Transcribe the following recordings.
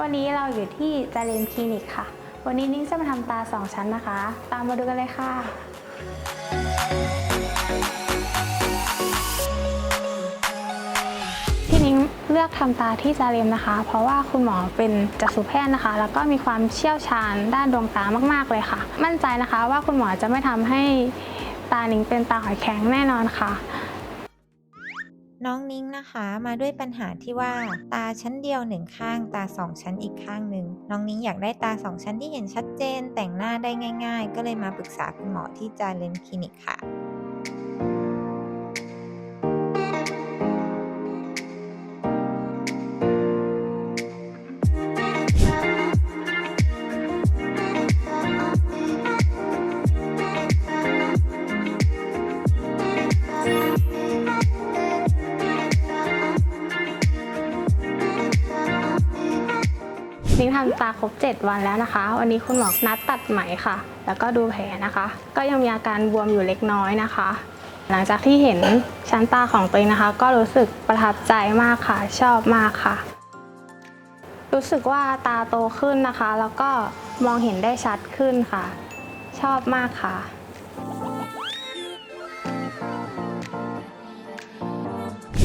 วันนี้เราอยู่ที่จาเรนคลินิกค่ะ วันนี้นิ้งจะมาทำตา2ชั้นนะคะ ตามมาดูกันเลยค่ะ ที่นิ้งเลือกทำตาที่จาเรมนะคะ เพราะว่าคุณหมอเป็นจักษุแพทย์นะคะ แล้วก็มีความเชี่ยวชาญด้านดวงตามากๆเลยค่ะ มั่นใจนะคะว่าคุณหมอจะไม่ทำให้ตานิ้งเป็นตาหอยแข็งแน่นอนค่ะ น้องนิ้งนะคะมาด้วยปัญหาที่ว่าตาชั้นเดียวหนึ่งข้าง ตาสองชั้นอีกข้างหนึ่งน้องนิ้งอยากได้ตาสองชั้นที่เห็นชัดเจน แต่งหน้าได้ง่าย ๆ ก็เลยมาปรึกษาคุณหมอที่จาเลนคลินิกค่ะ นิ้งทำตาครบ 7 วันแล้วนะคะ วันนี้คุณหมอนัดตัดไหมค่ะ แล้วก็ดูแผลนะคะ ก็ยังมีอาการบวมอยู่เล็กน้อยนะคะ หลังจากที่เห็นชั้นตาของตัวเองนะคะ ก็รู้สึกประทับใจมากค่ะ ชอบมากค่ะ รู้สึกว่าตาโตขึ้นนะคะ แล้วก็มองเห็นได้ชัดขึ้นค่ะ ชอบมากค่ะ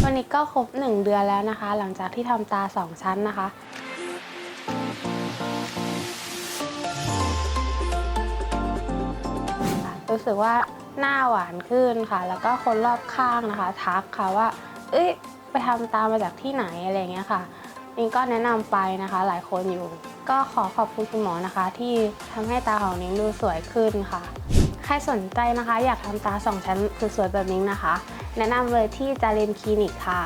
วันนี้ก็ครบ 1 เดือนแล้วนะคะ หลังจากที่ทำตา 2 ชั้นนะคะ รู้สึกว่าหน้าหวานขึ้นค่ะ แล้วก็คนรอบข้างนะคะ ทักค่ะว่า เอ้ยไปทำตามาจากที่ไหนอะไรเงี้ยค่ะนิงก็แนะนำไปนะคะ หลายคนอยู่ ก็ขอขอบคุณคุณหมอนะคะ ที่ทำให้ตาของนิ้งดูสวยขึ้นค่ะ ใครสนใจนะคะ อยากทำตาสองชั้นสวยๆแบบนิ้งนะคะ แนะนำเลยที่จาเรนคลินิกค่ะ